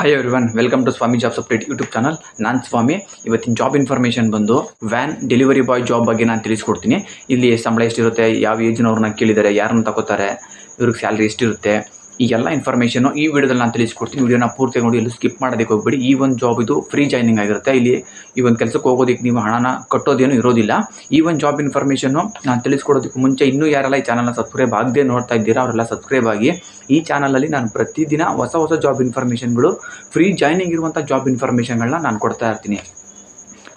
Hi everyone welcome to Swamy jobs update YouTube channel ನಾನು ಸ್ವಾಮಿ. ಇವತ್ತಿನ job information ಬಂದು van delivery boy job ಬಗ್ಗೆ ನಾನು ತಿಳಿಸ್ಕೊಡ್ತೀನಿ. ಇಲ್ಲಿ ಸಂಬಳ ಎಷ್ಟಿರುತ್ತೆ, ಯಾವ ಏಜ್ನವ್ರನ್ನ ಕೇಳಿದ್ದಾರೆ ಯಾರನ್ನ ತಗೋತಾರೆ, ಇವ್ರಿಗೆ ಸ್ಯಾಲ್ರಿ ಎಷ್ಟಿರುತ್ತೆ ಈ ಎಲ್ಲ ಇನ್ಫಾರ್ಮೇಷನು ಈ ವಿಡಿಯೋದಲ್ಲಿ ನಾನು ತಿಳಿಸ್ಕೊಡ್ತೀನಿ. ವಿಡಿಯೋನ ಪೂರ್ತಿ ನೋಡಿ, ಎಲ್ಲೂ ಸ್ಕಿಪ್ ಮಾಡೋದಕ್ಕೆ ಹೋಗ್ಬೇಡಿ. ಈ ಒಂದು ಜಾಬ್ ಇದು ಫ್ರೀ ಜಾಯ್ನಿಂಗ್ ಆಗಿರುತ್ತೆ. ಇಲ್ಲಿ ಈ ಒಂದು ಕೆಲಸಕ್ಕೆ ಹೋಗೋದಕ್ಕೆ ನೀವು ಹಣನ ಕಟ್ಟೋದೇನು ಇರೋದಿಲ್ಲ. ಈ ಒಂದು ಜಾಬ್ ಇನ್ಫಾರ್ಮೇಷನ್ನು ನಾನು ತಿಳಿಸ್ಕೊಡೋದಕ್ಕೆ ಮುಂಚೆ ಇನ್ನೂ ಯಾರೆಲ್ಲ ಈ ಚಾನಲ್ನ ಸಬ್ಸ್ಕ್ರೈಬ್ ಆಗದೆ ನೋಡ್ತಾ ಇದ್ದೀರಾ, ಅವರೆಲ್ಲ ಸಬ್ಸ್ಕ್ರೈಬ್ ಆಗಿ ಈ ಚಾನಲಲ್ಲಿ ನಾನು ಪ್ರತಿದಿನ ಹೊಸ ಹೊಸ ಜಾಬ್ ಇನ್ಫಾರ್ಮೇಷನ್ಗಳು ಫ್ರೀ ಜಾಯ್ನಿಂಗ್ ಇರುವಂಥ ಜಾಬ್ ಇನ್ಫಾರ್ಮೇಷನ್ಗಳನ್ನ ನಾನು ಕೊಡ್ತಾ ಇರ್ತೀನಿ.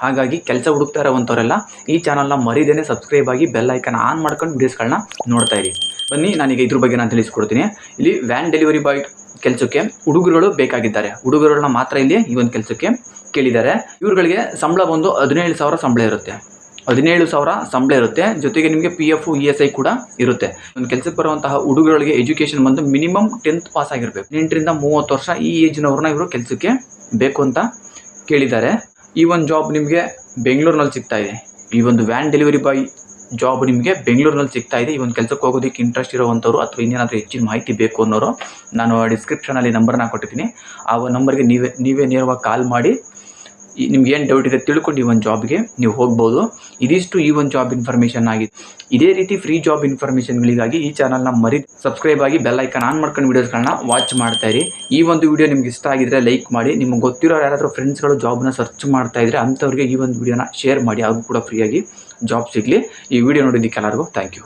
ಹಾಗಾಗಿ ಕೆಲಸ ಹುಡುಕ್ತಾ ಇರೋವಂಥವರೆಲ್ಲ ಈ ಚಾನಲ್ನ ಮರಿದೇನೆ ಸಬ್ಸ್ಕ್ರೈಬ್ ಆಗಿ ಬೆಲ್ ಐಕನ್ ಆನ್ ಮಾಡ್ಕೊಂಡು ವೀಡಿಯೋಸ್ಗಳನ್ನ ನೋಡ್ತಾ ಇರಿ. ಬನ್ನಿ, ನಾನೀಗ ಇದ್ರ ಬಗ್ಗೆ ನಾನು ತಿಳಿಸ್ಕೊಡ್ತೀನಿ. ಇಲ್ಲಿ ವ್ಯಾನ್ ಡೆಲಿವರಿ ಬಾಯ್ ಕೆಲಸಕ್ಕೆ ಹುಡುಗರುಗಳು ಬೇಕಾಗಿದ್ದಾರೆ. ಹುಡುಗರುಗಳನ್ನ ಮಾತ್ರ ಇಲ್ಲಿ ಈ ಒಂದು ಕೆಲಸಕ್ಕೆ ಕೇಳಿದ್ದಾರೆ. ಇವ್ರುಗಳಿಗೆ ಸಂಬಳ ಬಂದು ಹದಿನೇಳು ಸಾವಿರ ಸಂಬಳ ಇರುತ್ತೆ. ಹದಿನೇಳು ಸಾವಿರ ಸಂಬಳ ಇರುತ್ತೆ. ಜೊತೆಗೆ ನಿಮಗೆ P F E S I ಕೂಡ ಇರುತ್ತೆ. ಒಂದು ಕೆಲಸಕ್ಕೆ ಬರುವಂತಹ ಹುಡುಗರುಗಳಿಗೆ ಎಜುಕೇಷನ್ ಬಂದು ಮಿನಿಮಮ್ ಟೆಂತ್ ಪಾಸ್ ಆಗಿರಬೇಕು. ಎಂಟರಿಂದ ಮೂವತ್ತು ವರ್ಷ ಈ ಏಜ್ನವ್ರನ್ನ ಇವರು ಕೆಲಸಕ್ಕೆ ಬೇಕು ಅಂತ ಕೇಳಿದ್ದಾರೆ. ಈ ಒಂದು ಜಾಬ್ ನಿಮಗೆ ಬೆಂಗಳೂರಿನಲ್ಲಿ ಸಿಗ್ತಾ ಇದೆ. ಈ ಒಂದು ವ್ಯಾನ್ ಡೆಲಿವರಿ ಬಾಯ್ ಜಾಬ್ ನಿಮಗೆ ಬೆಂಗಳೂರಿನಲ್ಲಿ ಸಿಗ್ತಾ ಇದೆ. ಈ ಒಂದು ಕೆಲಸಕ್ಕೆ ಹೋಗೋದಕ್ಕೆ ಇಂಟ್ರೆಸ್ಟ್ ಇರೋವಂಥವ್ರು ಅಥವಾ ಇನ್ನೇನಾದರೂ ಹೆಚ್ಚಿನ ಮಾಹಿತಿ ಬೇಕು ಅನ್ನೋರು, ನಾನು ಡಿಸ್ಕ್ರಿಪ್ಷನಲ್ಲಿ ನಂಬರ್ನ ಕೊಟ್ಟಿದ್ದೀನಿ. ಆ ಒಂದು ನಂಬರ್ಗೆ ನೀವೇ ನೀವೇ ನೇರವಾಗಿ ಕಾಲ್ ಮಾಡಿ. ನಿಮ್ಗೆ ಏನು ಡೌಟ್ ಇದೆ ತಿಳ್ಕೊಂಡು ಈ ಒಂದು ಜಾಬ್ಗೆ ನೀವು ಹೋಗ್ಬೋದು. ಇದಿಷ್ಟು ಈ ಒಂದು ಜಾಬ್ ಇನ್ಫಾರ್ಮೇಷನ್ ಆಗಿದೆ ಇದೇ ರೀತಿ ಫ್ರೀ ಜಾಬ್ ಇನ್ಫಾರ್ಮೇಷನ್ಗಳಿಗಾಗಿ ಈ ಚಾನಲ್ನ ಮರಿ ಸಬ್ಸ್ಕ್ರೈಬ್ ಆಗಿ ಬೆಲ್ ಐಕನ್ ಆನ್ ಮಾಡ್ಕೊಂಡು ವೀಡಿಯೋಸ್ಗಳನ್ನ ವಾಚ್ ಮಾಡ್ತಾ ಇರಿ. ಈ ಒಂದು ವಿಡಿಯೋ ನಿಮ್ಗೆ ಇಷ್ಟ ಆಗಿದ್ರೆ ಲೈಕ್ ಮಾಡಿ. ನಿಮ್ಗೆ ಗೊತ್ತಿರೋ ಯಾರಾದರೂ ಫ್ರೆಂಡ್ಸ್ಗಳು ಜಾಬ್ನ ಸರ್ಚ್ ಮಾಡ್ತಾ ಇದ್ರೆ ಅಂಥವ್ರಿಗೆ ಈ ಒಂದು ವಿಡಿಯೋನ ಶೇರ್ ಮಾಡಿ. ಅವ್ರಿಗೂ ಕೂಡ ಫ್ರೀಯಾಗಿ ಜಾಬ್ ಸಿಗಲಿ. ಈ ವಿಡಿಯೋ ನೋಡಿದ್ದಕ್ಕೆ ಎಲ್ಲರಿಗೂ ಥ್ಯಾಂಕ್ ಯು